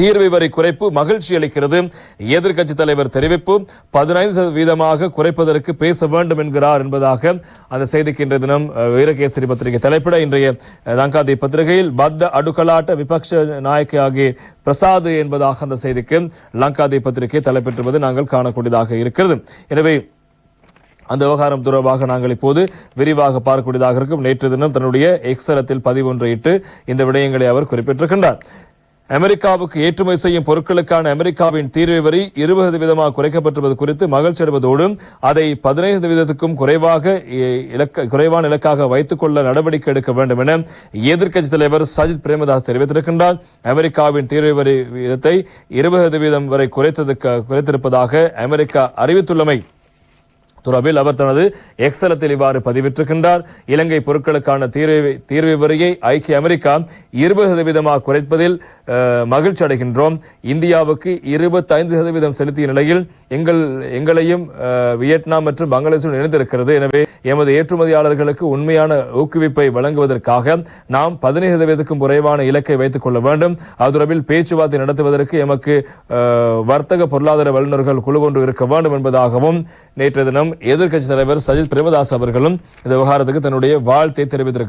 தீர்வை வரி குறைப்பு மகிழ்ச்சி அளிக்கிறது. எதிர்க்கட்சி தலைவர் தெரிவிப்பு பதினைந்து சதவீதமாக குறைப்பதற்கு பேச வேண்டும் என்கிறார் என்பதாக அந்த செய்திக்கு இன்றைய தினம் வீரகேசரி பத்திரிகை தலைப்பிட இன்றைய லங்காதி பத்திரிகையில் பத்த அடுக்கலாட்ட விபக்ஷ நாயக்கி ஆகிய பிரசாத் என்பதாக அந்த செய்திக்கு லங்காதி பத்திரிகை தலைப்பெற்றுவது நாங்கள் காணக்கூடியதாக இருக்கிறது. எனவே அந்த விவகாரம் தொடர்பாக நாங்கள் இப்போது விரிவாக பார்க்கக்கூடியதாக இருக்கும். நேற்று தினம் தன்னுடைய எக்ஸலத்தில் பதிவொன்றை இட்டு இந்த விடயங்களை அவர் குறிப்பிட்டிருக்கின்றார். அமெரிக்காவுக்கு ஏற்றுமதி செய்யும் பொருட்களுக்கான அமெரிக்காவின் தீர்வை வரி இருபது வீதமாக குறைக்கப்பட்டுள்ளது குறித்து மகிழ்ச்சி அடைவதோடு அதை பதினைந்து வீதத்துக்கும் குறைவாக இலக்க குறைவான இலக்காக வைத்துக் கொள்ள நடவடிக்கை எடுக்க வேண்டும் என எதிர்க்கட்சித் தலைவர் சஜித் பிரேமதாஸ் தெரிவித்திருக்கின்றார். அமெரிக்காவின் தீர்வை வரி வீதத்தை இருபது வீதம் வரை குறைத்ததுக்கு குறைத்திருப்பதாக அமெரிக்கா அறிவித்துள்ளமை. துறவில் அவர் தனது எக்ஸலத்தில் இவ்வாறு பதிவிட்டிருக்கின்றார். இலங்கை பொருட்களுக்கான தீர்வை தீர்வை வரியை ஐக்கிய அமெரிக்கா இருபது சதவீதமாக குறைப்பதில் மகிழ்ச்சி அடைகின்றோம். இந்தியாவுக்கு இருபத்தைந்து சதவீதம் செலுத்திய நிலையில் எங்கள் எங்களையும் வியட்நாம் மற்றும் பங்களாதேஷும் இணைந்திருக்கிறது. எனவே எமது ஏற்றுமதியாளர்களுக்கு உண்மையான ஊக்குவிப்பை வழங்குவதற்காக நாம் பதினைந்து சதவீதத்துக்கும் குறைவான இலக்கை வைத்துக் கொள்ள வேண்டும். அது பேச்சுவார்த்தை நடத்துவதற்கு எமக்கு வர்த்தக பொருளாதார வல்லுநர்கள் குழு ஒன்று இருக்க வேண்டும் என்பதாகவும் நேற்று தினம் எதிர்க்கட்சி தலைவர் சஜித் பிரேமதாஸ் அவர்களும் இந்த விவகாரத்துக்கு தன்னுடைய வாழ்த்தை தெரிவித்திருக்கிறார்.